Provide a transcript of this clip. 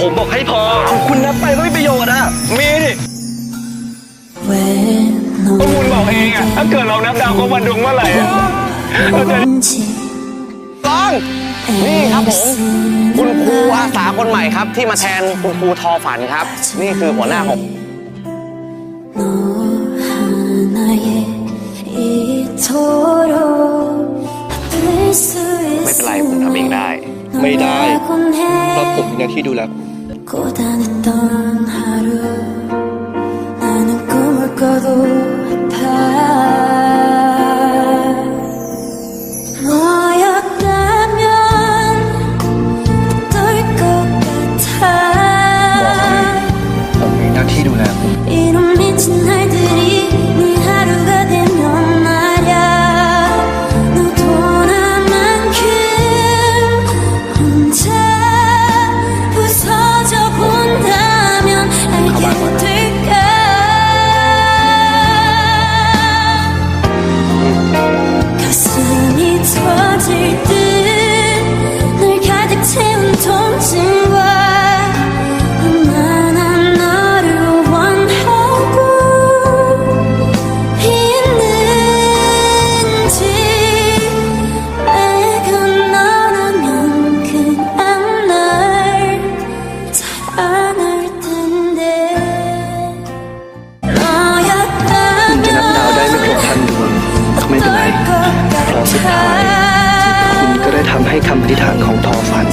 ผมบอกให้พอ คุณนับไปก็ไม่ประโยชน์อะ มีดิก็คุณบอกเองอะ ถ้าเกิดเรานับดาวก็วันดวงเมื่อไหร่อะเราจะต้อง นี่ครับผม คุณครูอาสาคนใหม่ครับ ที่มาแทนคุณครูทอฝันครับ นี่คือหัวหน้าผมไม่เป็นไรผมทำเองได้ ไม่ได้ เพราะผมมีหน้าที่ดูแล 고단했던 it's fun. ให้คำอธิษฐานของทอฝัน